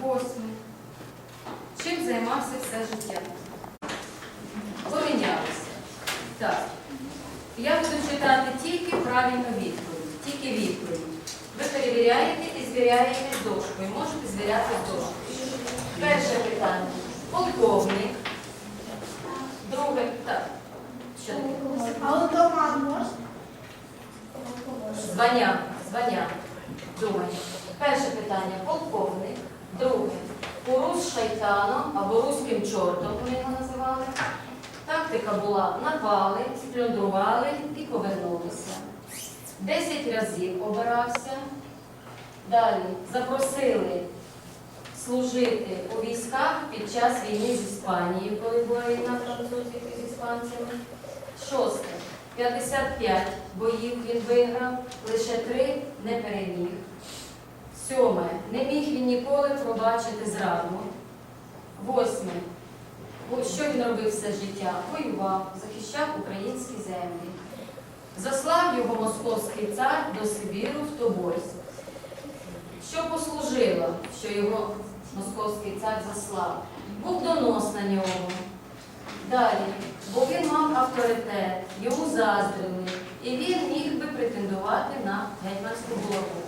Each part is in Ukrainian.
Восьме. Чим займався все життя? Помінялися. Так. Я буду читати тільки правильну відповідь. Тільки відповідь. Ви перевіряєте і звіряєте з дошкою. Можете звіряти з дошкою. Перше питання. Полковник. Друге. Так. Що таке? Автомат можна? Звання. Звання. Думаю. Перше питання. Полковник. Шайтаном або руським чортом вони його називали. Тактика була напали, сплюндрували і повернулися. Десять разів обирався. Далі запросили служити у військах під час війни з Іспанією, коли була війна французів з іспанцями. Шосте. 55 боїв він виграв, лише три не переміг. Сьоме. Не міг він ніколи пробачити зраду. Восьме. Що він робив все життя? Воював, захищав українські землі. Заслав його московський цар до Сибіру в Тобольськ. Що послужило, що його московський цар заслав? Був донос на нього. Далі, бо він мав авторитет, йому заздрили, і він міг би претендувати на гетьманську голову.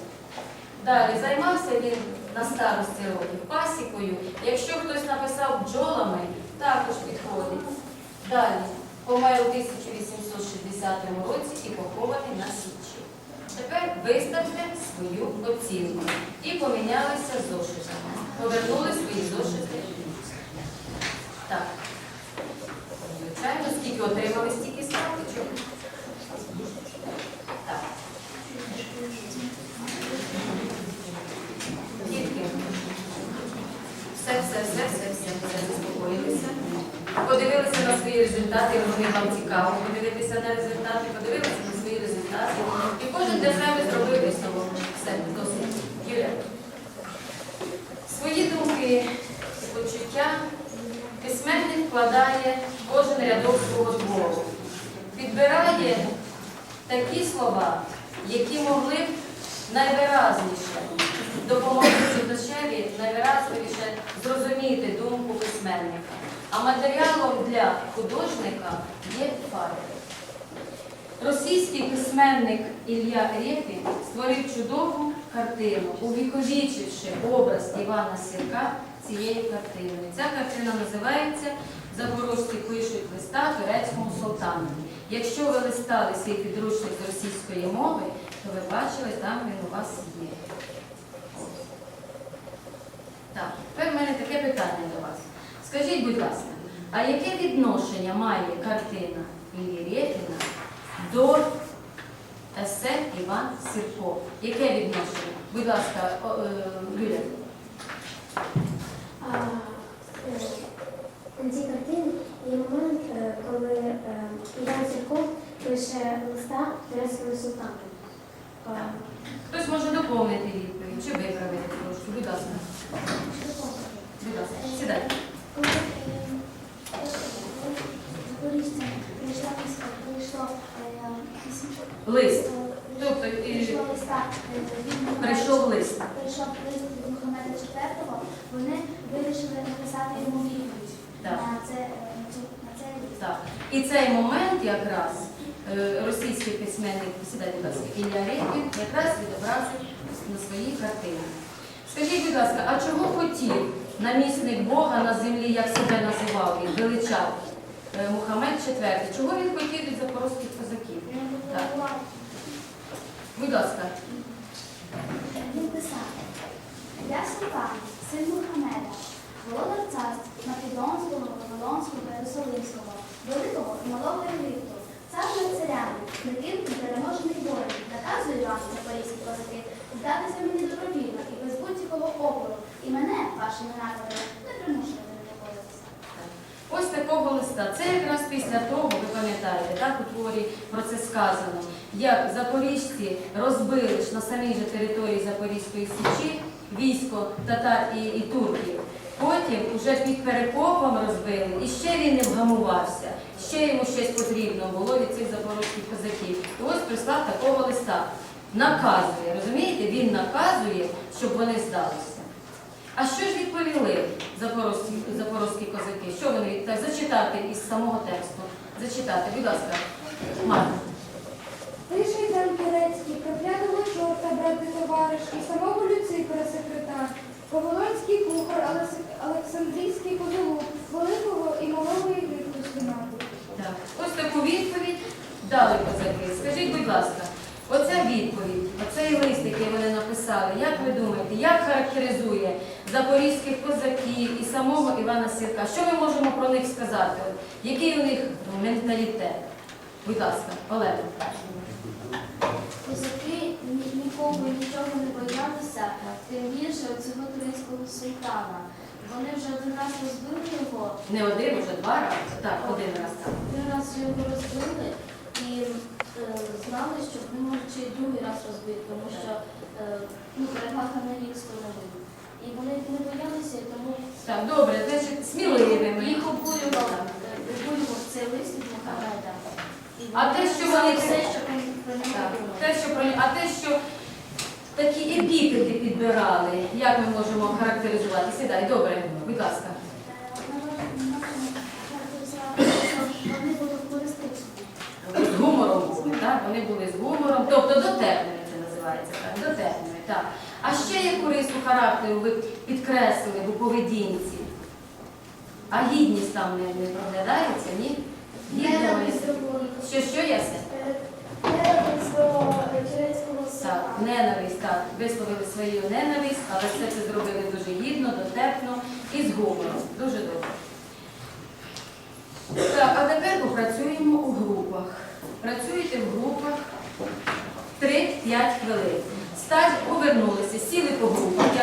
Далі займався він на старості років пасікою. Якщо хтось написав бджолами, також підходить. Далі помер у 1860 році і похований на Січі. Тепер виставте свою оцінку. І помінялися зошитами. Все, все, все, все, все, заспокоїлися. Подивилися на свої результати, вони вам цікаво подивитися на результати, подивилися на свої результати. І кожен для себе зробив висновок. Все, досить. Юля. Свої думки, почуття письменник вкладає кожен рядок свого твору. Підбирає такі слова, які могли б найвиразніше допомогти читачеві зрозуміти думку письменника. А матеріалом для художника є фарби. Російський письменник Ілля Рєпін створив чудову картину, увіковічивши образ Івана Сірка цією картиною. Ця картина називається Запорожці пишуть листа турецькому султану. Якщо ви листали свій підручник з російської мови, то ви бачили, там він у вас є. Так, тепер в мене таке питання до вас. Скажіть, будь ласка, а яке відношення має картина Іллі Рєпіна до есе Іван Сірко? Яке відношення? Будь ласка, е, Юля. А, е, На цій картині є момент, е, коли Іван Сірко пише листа турецькому султану. Хтось може доповнити відповідь чи виправити трошки. Будь ласка. Будь ласка, сідайте. Лист. Тобто, і- Прийшов лист. Прийшов лист від Мухаммеда IV, вони вирішили написати йому відповідь Так. на це на цей лист. Так. І цей момент якраз е, російський письменник, сідайте, будь ласка, Ілля Рєпін якраз відобразив на своїй картині. Скажіть, будь ласка, а чого хотів намісник Бога на землі, як себе називав він, величав е, Мухаммед IV? Чого він хотів від запорозьких козаків? Так. Будь ласка. Він писав, я султан, син Мухаммеда, володар царств Македонського, Вавилонського Єрусалимського, великого і малого Єгипту, цар над царями, яким переможений воїн, наказую вам, запорізькі козаки, здатися мені добровільно і без будь-якого опору, вашими наказами, не примушувати не покоритися. Ось такого листа. Це якраз після того, ви пам'ятаєте, так у творі про це сказано, як запоріжці розбили ж на самій же території Запорізької Січі військо татар і, і турків. Потім уже під перекопом розбили, і ще він не вгамувався, ще йому щось потрібно було від цих запорізьких козаків. І ось прислав такого листа. Наказує, розумієте? Він наказує, щоб вони здалися. Ж полонські козаки? Що вони так зачитати із самого тексту? Зачитати, будь ласка, Марта. Тише йдем турецький, проклятого чорта, брати товариш, і самого Люцифера секретар, Поволонський кухар, Олександрійський козолук, великого і малого Єгипту свинати. Так. Ось таку відповідь дали козаки. Скажіть, будь ласка, оця відповідь, оцей лист, який вони написали, як ви думаєте, як характеризує запорізьких козаків і самого Івана Сірка? Що ми можемо про них сказати? Який у них менталітет? Будь ласка, Олена. Козаки ні- нікого нічого не боялися, тим більше цього турецького султана. Вони вже один раз розбили його, Не один, уже два рази. Так, один раз один раз його розбили і е, знали, що вони можуть ще й другий раз розбити, тому що е, ну, перевага на рік становив. І вони не боялися, і тому Так, добре, значить, сміливими. їх обурював, обурював цей лист Мухаммеда. А те, що писали вони- все, що про про Так, те, що про а те, що такі епітети підбирали, як ми можемо характеризувати? Сідай, добре, будь ласка. Вони були користичні. З гумором були, так? Вони були з гумором, тобто дотепними це називається, так? Дотепними, так. А ще яку рису характеру ви підкреслили у поведінці? А гідність там не, не проглядається, ні? Гідність. Що, що ясне? Турецького Так, ненависть, так, висловили свою ненависть, але все це зробили дуже гідно, дотепно і з гумором. Дуже добре. Так, а тепер попрацюємо у групах. Працюйте в групах 3-5 хвилин. Стать, повернулися, сіли по групах.